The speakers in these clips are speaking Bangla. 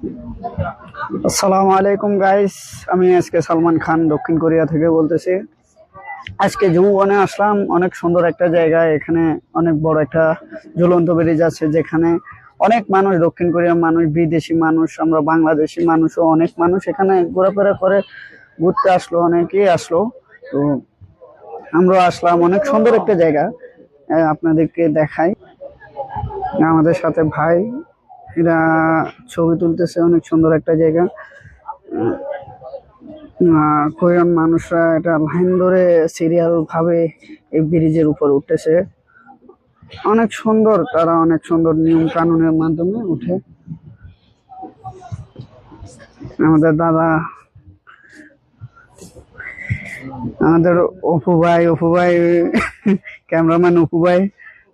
আসসালামু আলাইকুম গাইস আমি আজকে সালমান খান দক্ষিণ কোরিয়া থেকে বলতেছি। আজকে যৌবনে আসলাম। অনেক সুন্দর একটা জায়গা। এখানে অনেক বড় একটা ঝুলন্ত ব্রিজ আছে যেখানে অনেক মানুষ, দক্ষিণ কোরিয়ার মানুষ, বিদেশি মানুষ, আমরা বাংলাদেশি মানুষও অনেক মানুষ এখানে ঘোরাফেরা করে ঘুরতে আসলো, অনেকেই আসলো। তো আমরা আসলাম। অনেক সুন্দর একটা জায়গা। আপনাদেরকে দেখাই। আমাদের সাথে ভাই এরা ছবি তুলতেছে, অনেক সুন্দর একটা জায়গা। কোরিয়ান মানুষরা এটা লাইন ধরে সিরিয়াল ভাবে এই ব্রিজের উপর উঠতেছে। অনেক সুন্দর, তারা অনেক সুন্দর নিয়ম কানুনের মাধ্যমে উঠে। আমাদের দাদা, আমাদের অপু ভাই অপু ভাই, ক্যামেরাম্যান অপু ভাই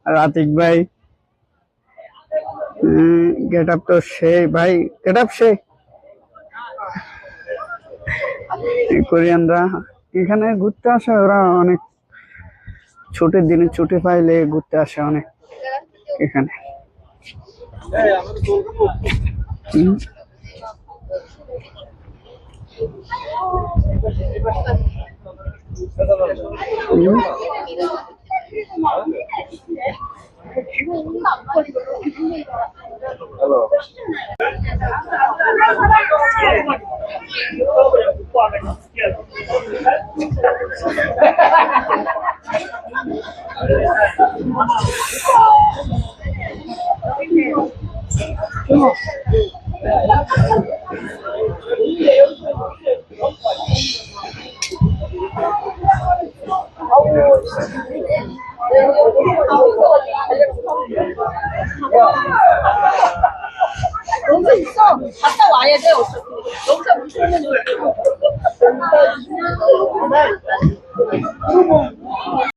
আর আতিক ভাই। গেট আপ তো সেই, ভাই গেট আপ সেই কোরিয়ানরা, এখানে ঘুরতে আসে ওরা অনেক। ছুটির দিনে ছুটি পাইলে ঘুরতে আসে অনেক এখানে। Hello. Yeah. 너무 있어. 갔다 와야 돼. 여기서 못